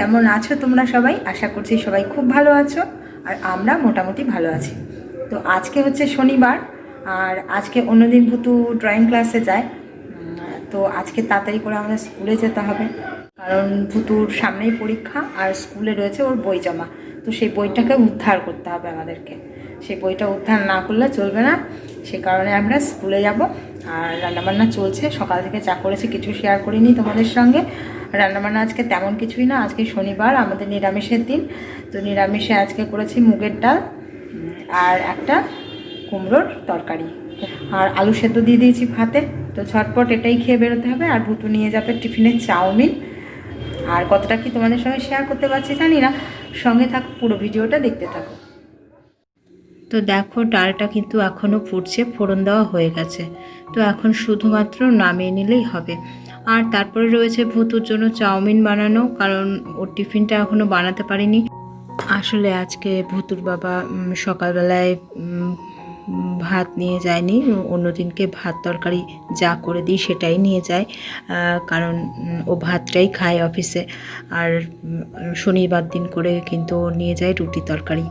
কেমন আছো তোমরা সবাই? আশা করছি সবাই খুব ভালো আছো আর আমরা মোটামুটি ভালো আছি। তো আজকে হচ্ছে শনিবার আর আজকে অন্যদিন ভুতু ড্রয়িং ক্লাসে যায়। তো আজকে তাড়াতাড়ি করে আমাদের স্কুলে যেতে হবে। কারণ ভুতুর সামনেই পরীক্ষা আর স্কুলে রয়েছে ওর বই জমা। তো সেই বইটাকে উদ্ধার করতে হবে আমাদেরকে। সেই বইটা উদ্ধার না করলে চলবে না। সে কারণে আমরা স্কুলে যাব। আর রান্নাবান্না চলছে। সকাল থেকে চা করেছি কিছু শেয়ার করিনি তোমাদের সঙ্গে। রান্নাবান্না আজকে তেমন কিছুই না, আজকে শনিবার, আমাদের নিরামিষের দিন। তো নিরামিষে আজকে করেছি মুগের ডাল আর একটা কুমড়োর তরকারি। আর আলু সেদ্ধ দিয়ে দিয়েছি ভাতে। তো ঝটপট এটাই খেয়ে বেরোতে হবে। আর ভুতু নিয়ে যাবে টিফিনে চাউমিন। আর কতটা কি তোমাদের সঙ্গে শেয়ার করতে পারছি জানি না। সঙ্গে থাকো, পুরো ভিডিওটা দেখতে থাকো। তো দেখো, ডালটা কিন্তু এখনও ফুটছে, ফোড়ন দেওয়া হয়ে গেছে। তো এখন শুধুমাত্র নামিয়ে নিলেই হবে। আর তারপরে রয়েছে ভুতুর জন্য চাউমিন বানানো, কারণ ওর টিফিনটা এখনও বানাতে পারিনি। আসলে আজকে ভুতুর বাবা সকালবেলায় ভাত নিয়ে যায়নি, অন্যদিনকে ভাত তরকারি যা করে দিই সেটাই নিয়ে যায় কারণ ও ভাতটাই খায় অফিসে। আর শনিবার দিন করে কিন্তু নিয়ে যায় রুটি তরকারি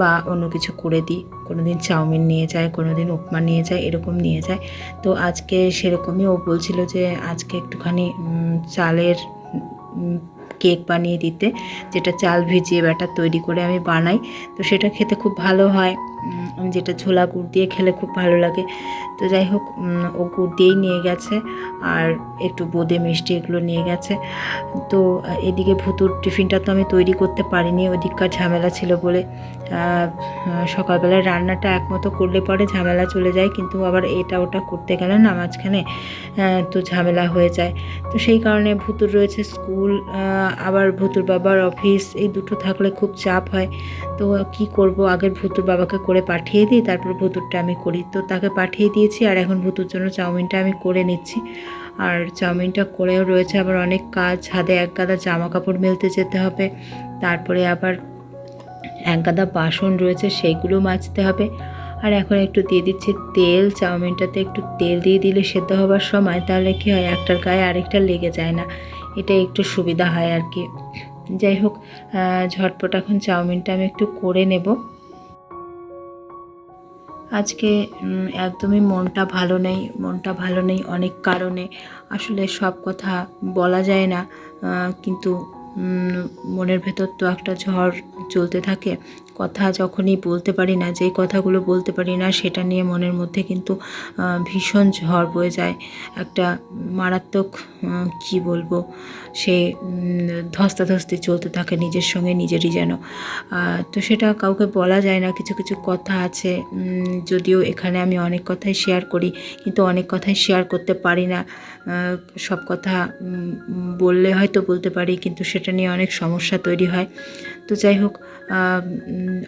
বা অন্য কিছু করে দিই। কোনো দিন চাউমিন নিয়ে যায় কোনো দিন উপমা নিয়ে যায়, এরকম নিয়ে যায়। তো আজকে সেরকমই ও বলছিল যে, আজকে একটুখানি চালের কেক বানিয়ে দিতে, যেটা চাল ভিজিয়ে ব্যাটার তৈরি করে আমি বানাই। তো সেটা খেতে খুব ভালো হয়। যেটা ঝোলা গুড় দিয়ে খেলে খুব ভালো লাগে। তো যাই হোক ও গুড় দিয়েই নিয়ে গেছে আর একটু বোঁদে মিষ্টি এগুলো নিয়ে গেছে। তো এদিকে ভুতুর টিফিনটা তো আমি তৈরি করতে পারিনি, ওদিককার ঝামেলা ছিল বলে। সকালবেলায় রান্নাটা একমতো করলে পরে ঝামেলা চলে যায়, কিন্তু আবার এটা ওটা করতে গেলে না মাঝখানে তো ঝামেলা হয়ে যায়। তো সেই কারণে ভুতুর রয়েছে স্কুল আবার ভুতুর বাবার অফিস, এই দুটো থাকলে খুব চাপ হয়। তো কি করব? আগের ভুতুর বাবাকে করে পাঠিয়ে দিই, তারপর ভুতুরটা আমি করি। তো তাকে পাঠিয়ে দিয়েছি, আর এখন ভুতুর জন্য চাউমিনটা আমি করে নিচ্ছি। আর চাউমিনটা করেও রয়েছে আবার অনেক কাজ, হাতে এক গাদা জামা কাপড় মেলতে যেতে হবে, তারপরে আবার এক গাদা বাসন রয়েছে সেইগুলো মাজতে হবে। আর এখন একটু দিয়ে দিচ্ছি তেল, চাউমিনটাতে একটু তেল দিয়ে দিলে সেদ্ধ হবার সময়, তাহলে কি হয়, একটার গায়ে আরেকটা লেগে যায় না। এটা একটু সুবিধা হয় আর কি। যাই হোক ঝটপট এখন চাউমিনটা আমি একটু করে নেব। আজকে একদমই মনটা ভালো নেই, মনটা ভালো নেই অনেক কারণে। আসলে সব কথা বলা যায় না কিন্তু মনের ভেতর তো একটা ঝড় চলতে থাকে। কথা যখনই বলতে পারি না যেই কথাগুলো বলতে পারি না, সেটা নিয়ে মনের মধ্যে কিন্তু ভীষণ ঝড় বয়ে যায়। একটা মারাত্মক কি বলব, সে ধস্তাধস্তি চলতে থাকে নিজের সঙ্গে, নিজেরই যেন। তো সেটা কাউকে বলা যায় না, কিছু কিছু কথা আছে যদিও এখানে আমি অনেক কথাই শেয়ার করি, কিন্তু অনেক কথাই শেয়ার করতে পারি না। সব কথা বললে হয়তো বলতে পারি, কিন্তু সেটা নিয়ে অনেক সমস্যা তৈরি হয়। তো যাই হোক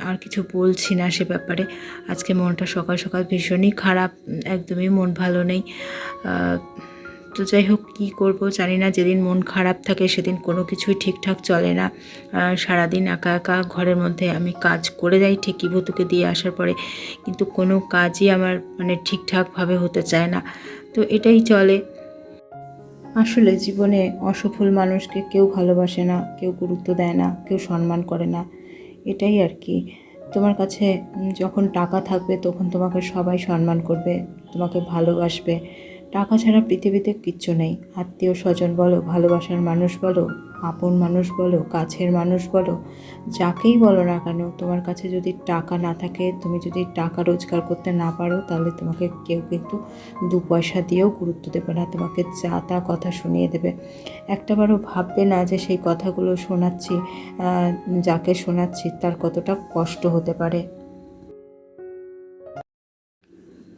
আর কিছু বলছি না সে ব্যাপারে। আজকে মনটা সকাল সকাল ভীষণই খারাপ, একদমই মন ভালো নেই। তো যাই হোক, কী করব জানি না, যেদিন মন খারাপ থাকে সেদিন কোনো কিছুই ঠিকঠাক চলে না। সারাদিন একা একা ঘরের মধ্যে আমি কাজ করে যাই ঠিকই ভুতুকে দিয়ে আসার পরে, কিন্তু কোনো কাজই আমার মানে ঠিকঠাকভাবে হতে চায় না। তো এটাই চলে। আসলে জীবনে অসফল মানুষকে কেউ ভালোবাসে না, কেউ গুরুত্ব দেয় না, কেউ সম্মান করে না। এটাই আর কি। তোমার কাছে যখন টাকা থাকবে, তখন তোমাকে সবাই সম্মান করবে, তোমাকে ভালোবাসবে। টাকা ছাড়া পৃথিবীতে কিচ্ছু নেই। আত্মীয় স্বজন বলো, ভালোবাসার মানুষ বলো আপন মানুষ বলো, কাছের মানুষ বলো, যাকেই বলো না কেন, তোমার কাছে যদি টাকা না থাকে, তুমি যদি টাকা রোজগার করতে না পারো, তাহলে তোমাকে কেউ কিন্তু দু পয়সা দিয়েও গুরুত্ব দেবে না, তোমাকে যা তা কথা শুনিয়ে দেবে। একটাবারও ভাববে না যে সেই কথাগুলো শোনাচ্ছি যাকে শোনাচ্ছি, তার কতটা কষ্ট হতে পারে।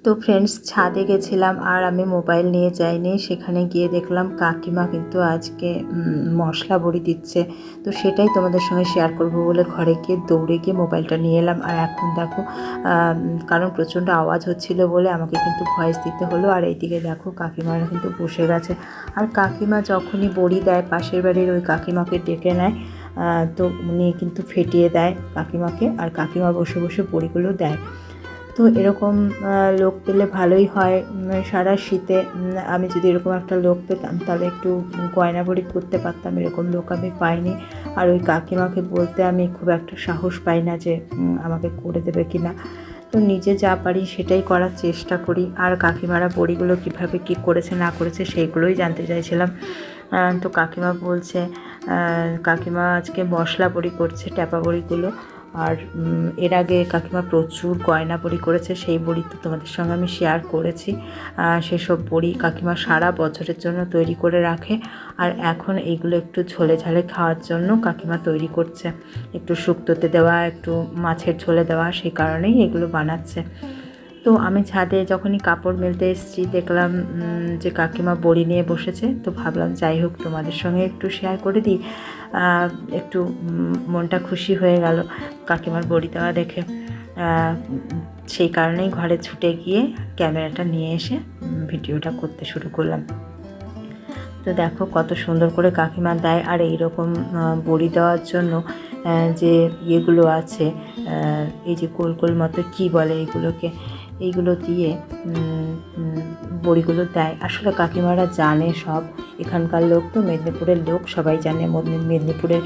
তো ফ্রেন্ডস ছাদে গেছিলাম আর আমি মোবাইল নিয়ে যাইনি। সেখানে গিয়ে দেখলাম কাকিমা কিন্তু আজকে মশলা বড়ি দিচ্ছে। তো সেটাই তোমাদের সঙ্গে শেয়ার করব বলে ঘরে গিয়ে দৌড়ে গিয়ে মোবাইলটা নিয়ে এলাম। আর এখন দেখো কারণ প্রচণ্ড আওয়াজ হচ্ছিল বলে আমাকে কিন্তু ভয়েস দিতে হলো। আর এইদিকে দেখো কাকিমারা কিন্তু বসে গেছে। আর কাকিমা যখনই বড়ি দেয়, পাশের বাড়ির ওই কাকিমাকে ডেকে নেয় তো উনি কিন্তু ফেটিয়ে দেয় কাকিমাকে। আর কাকিমা বসে বসে বড়িগুলো দেয়। তো এরকম লোক পেলে ভালোই হয়। সারা শীতে আমি যদি এরকম একটা লোক পেতাম, তাহলে একটু গয়না বড়ি করতে পারতাম, এরকম লোক আমি পাইনি। আর ওই কাকিমাকে বলতে আমি খুব একটা সাহস পাই না যে আমাকে করে দেবে কি না। তো নিজে যা পারি সেটাই করার চেষ্টা করি। আর কাকিমারা বড়িগুলো কীভাবে কী করেছে, না করেছে, সেইগুলোই জানতে চাইছিলাম। তো কাকিমা বলছে কাকিমা আজকে মশলা বড়ি করছে, ট্যাপা বড়িগুলো। আর এর আগে কাকিমা প্রচুর গয়না বড়ি করেছে, সেই বড়ি তো তোমাদের সঙ্গে আমি শেয়ার করেছি। সেসব বড়ি কাকিমা সারা বছরের জন্য তৈরি করে রাখে। আর এখন এইগুলো একটু ঝোলে ঝালে খাওয়ার জন্য কাকিমা তৈরি করছে। একটু শুক্তোতে দেওয়া, একটু মাছের ঝোলে দেওয়া, সেই কারণেই এগুলো বানাচ্ছে। তো আমি ছাদে যখনই কাপড় মেলতে এসেছি, দেখলাম যে কাকিমা বড়ি নিয়ে বসেছে। তো ভাবলাম, যাই হোক, তোমাদের সঙ্গে একটু শেয়ার করে দিই। একটু মনটা খুশি হয়ে গেল কাকিমার বড়ি দেওয়া দেখে। সেই কারণেই ঘরে ছুটে গিয়ে ক্যামেরাটা নিয়ে এসে ভিডিওটা করতে শুরু করলাম। তো দেখো, কত সুন্দর করে কাকিমা দেয়। আর এইরকম বড়ি দেওয়ার জন্য যে ইয়েগুলো আছে এই যে গোল গোল মতো কী বলে এইগুলোকে এইগুলো দিয়ে বড়িগুলো দেয়। আসলে কাকিমারা জানে সব। এখানকার লোক তো, মেদিনীপুরের লোক সবাই জানে। মেদিনীপুরের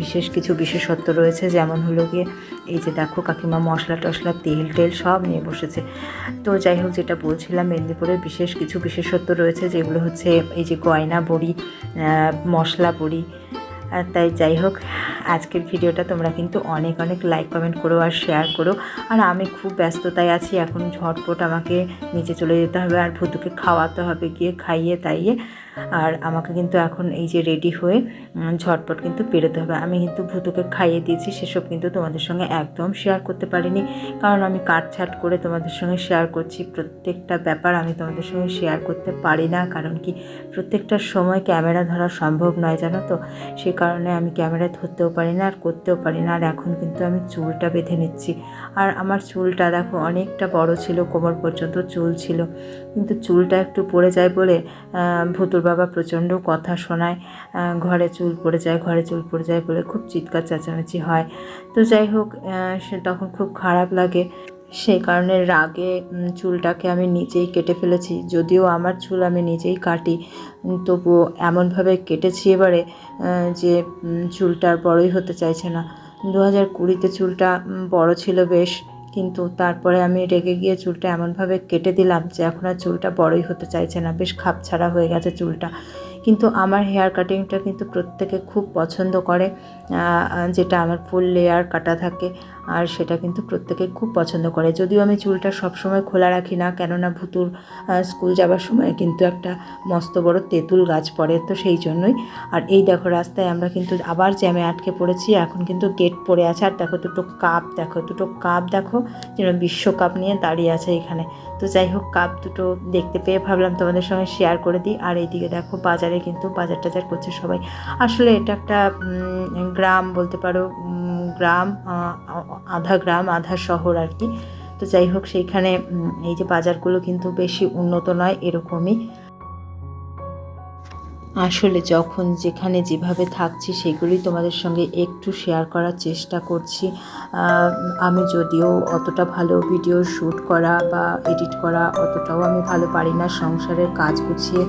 বিশেষ কিছু বিশেষত্ব রয়েছে। যেমন হলো গিয়ে, এই যে দেখো কাকিমা মশলা টশলা, তেল টেল সব নিয়ে বসেছে। তো যাই হোক, যেটা বলছিলাম, মেদিনীপুরের বিশেষ কিছু বিশেষত্ব রয়েছে, যেগুলো হচ্ছে এই যে গয়না বড়ি মশলা বড়ি তাই যাই হোক, আজকের ভিডিওটা তোমরা কিন্তু অনেক অনেক লাইক কমেন্ট করো আর শেয়ার করো। আর আমি খুব ব্যস্ততায় আছি, এখন ঝটপট আমাকে নিচে চলে যেতে হবে আর ভুতুকে খাওয়াতে হবে, গিয়ে খাইয়ে তাইয়ে আর আমাকে কিন্তু এখন এই যে রেডি হয়ে ঝটপট কিন্তু পেরোতে হবে। আমি কিন্তু ভুতুকে খাইয়ে দিয়েছি, সেসব কিন্তু তোমাদের সঙ্গে একদম শেয়ার করতে পারিনি। কারণ আমি কাটছাট করে তোমাদের সঙ্গে শেয়ার করছি। প্রত্যেকটা ব্যাপার আমি তোমাদের সঙ্গে শেয়ার করতে পারি না। কারণ কি, প্রত্যেকটা সময় ক্যামেরা ধরা সম্ভব নয়, জানো তো? সে কারণে আমি ক্যামেরা ধরতেও পারি না আর করতেও পারি না। আর এখন কিন্তু আমি চুলটা বেঁধে নিচ্ছি। আর আমার চুলটা দেখো, অনেকটা বড় ছিল, কোমর পর্যন্ত চুল ছিল। কিন্তু চুলটা একটু পড়ে যায় বলে ভুতুর বাবা প্রচণ্ড কথা শোনায় ঘরে চুল পড়ে যায় ঘরে চুল পড়ে যায় বলে খুব চিৎকার চেঁচামেচি হয়। তো যাই হোক সে তখন খুব খারাপ লাগে। সেই কারণে রাগে চুলটাকে আমি নিজেই কেটে ফেলেছি যদিও আমার চুল আমি নিজেই কাটি। তবুও এমনভাবে কেটেছি এবারে যে উম, চুলটা আর বড়ই হতে চাইছে না। দু হাজার কুড়িতে চুলটা বড় ছিল বেশ। কিন্তু তারপরে আমি রেগে গিয়ে চুলটা এমনভাবে কেটে দিলাম যে এখন আর চুলটা বড়ই হতে চাইছে না। বেশ খাপ ছাড়া হয়ে গেছে চুলটা। কিন্তু আমার হেয়ার কাটিংটা কিন্তু প্রত্যেকে খুব পছন্দ করে যেটা আমার ফুল লেয়ার কাটা থাকে। আর সেটা কিন্তু প্রত্যেকে খুব পছন্দ করে। যদিও আমি চুলটা সবসময় খোলা রাখি না, কেননা ভুতুর স্কুল যাবার সময় কিন্তু একটা মস্ত বড় তেঁতুল গাছ পড়ে, তো সেই জন্যই। আর এই দেখো রাস্তায় আমরা কিন্তু আবার জ্যামে আটকে পড়েছি, এখন কিন্তু গেট পড়ে আছে। আর দেখো দুটো কাপ, দেখো দুটো কাপ, দেখো যেন বিশ্বকাপ নিয়ে দাঁড়িয়ে আছে এখানে। তো যাই হোক, কাপ দুটো দেখতে পেয়ে ভাবলাম তোমাদের সঙ্গে শেয়ার করে দিই। আর এইদিকে দেখো বাজারে কিন্তু বাজার টাজার করছে সবাই। আসলে এটা একটা গ্রাম বলতে পারো গ্রাম আধা গ্রাম, আধা শহর আর কি। তো যাই হোক, সেইখানে এই যে বাজারগুলো কিন্তু বেশি উন্নত নয়, এরকমই। আসলে যখন যেখানে যেভাবে থাকছি, সেগুলি তোমাদের সঙ্গে একটু শেয়ার করার চেষ্টা করছি। আমি যদিও অতটা ভালো ভিডিও শ্যুট করা বা এডিট করা অতটাও আমি ভালো পারি না। সংসারের কাজ গুছিয়ে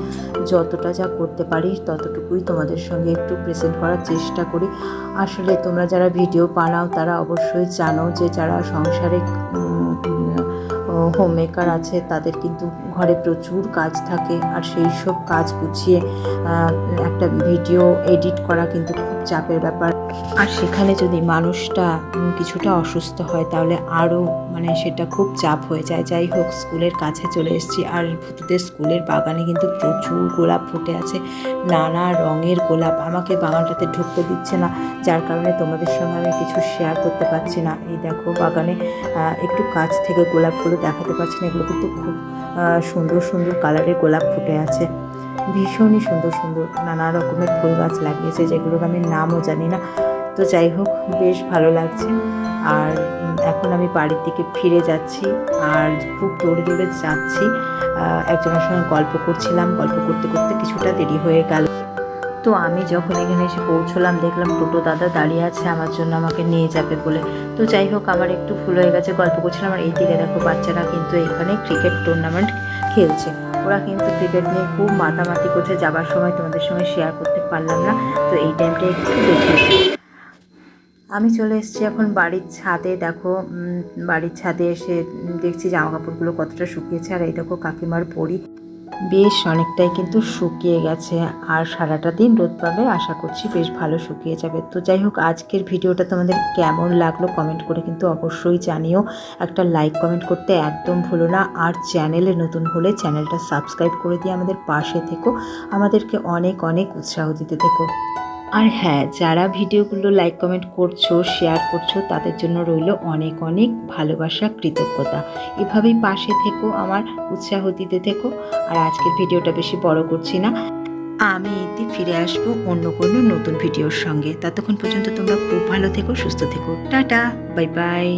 যতটা যা করতে পারি, ততটুকুই তোমাদের সঙ্গে একটু প্রেজেন্ট করার চেষ্টা করি। আসলে তোমরা যারা ভিডিও বানাও, তারা অবশ্যই জানো যে যারা সংসারে হোম মেকার আছে, তাদের কিন্তু ঘরে প্রচুর কাজ থাকে আর সেই সব কাজ গুছিয়ে একটা ভিডিও এডিট করা কিন্তু খুব চাপের ব্যাপার। আর সেখানে যদি মানুষটা কিছুটা অসুস্থ হয়, তাহলে আরও মানে সেটা খুব চাপ হয়ে যায়। যাই হোক, স্কুলের কাছে চলে এসেছি। আর ভূতুদের স্কুলের বাগানে কিন্তু প্রচুর গোলাপ ফুটে আছে। নানা রঙের গোলাপ। আমাকে বাগানটাতে ঢুকতে দিচ্ছে না। যার কারণে তোমাদের সঙ্গে আমি কিছু শেয়ার করতে পারছি না। এই দেখো, বাগানে একটু কাছ থেকে গোলাপগুলো দেখাতে পারছি না। এগুলো কিন্তু খুব সুন্দর সুন্দর কালারের গোলাপ ফুটে আছে। ভীষণই সুন্দর সুন্দর। নানা রকমের ফুল গাছ লাগিয়েছে, যেগুলোর আমি নামও জানি না। তো যাই হোক, বেশ ভালো লাগছে। আর এখন আমি বাড়ির দিকে ফিরে যাচ্ছি আর খুব দৌড়ে দৌড়ে যাচ্ছি। একজনের সঙ্গে গল্প করছিলাম। গল্প করতে করতে কিছুটা দেরি হয়ে গেল। তো আমি যখন এখানে এসে পৌঁছলাম, দেখলাম টোটো দাদা দাঁড়িয়ে আছে, আমার জন্য আমাকে নিয়ে যাবে বলে। তো যাই হোক, আমার একটু ভুল হয়ে গেছে, গল্প করছিলাম। আর এইদিকে দেখো, বাচ্চারা কিন্তু এখানে ক্রিকেট টুর্নামেন্ট খেলছে। ওরা কিন্তু ক্রিকেট নিয়ে খুব মাতামাতি করছে, যাবার সময় তোমাদের সঙ্গে শেয়ার করতে পারলাম না। তো এই টাইমটা একটু দেখি আমি চলে এসেছি এখন বাড়ির ছাদে, দেখো বাড়ির ছাদে এসে দেখছি জামা কাপড়গুলো কতটা শুকিয়েছে, আর এই দেখো কাকিমার পরি বেশ অনেকটাই কিন্তু শুকিয়ে গেছে, আর সারাটা দিন রোদ পাবে, আশা করছি বেশ ভালো শুকিয়ে যাবে। তো যাই হোক, আজকের ভিডিওটা তোমাদের কেমন লাগল কমেন্ট করে কিন্তু অবশ্যই জানিও। একটা লাইক কমেন্ট করতে একদম ভুলো না, আর চ্যানেলে নতুন হলে চ্যানেলটা সাবস্ক্রাইব করে দিয়ে আমাদের পাশে থেকো। আমাদেরকে অনেক অনেক উৎসাহ দিতে থেকো। আর হ্যাঁ যারা ভিডিওগুলো লাইক কমেন্ট করছ শেয়ার করছ, তাদের জন্য রইল অনেক অনেক ভালোবাসা, কৃতজ্ঞতা। এভাবেই পাশে থেকো, আমার উৎসাহ দিতে থেকো। আর আজকের ভিডিওটা বেশি বড় করছি না। আমি এতে ফিরে আসব অন্য কোনো নতুন ভিডিওর সঙ্গে। ততক্ষণ পর্যন্ত তোমরা খুব ভালো থেকো, সুস্থ থেকো। Tata bye bye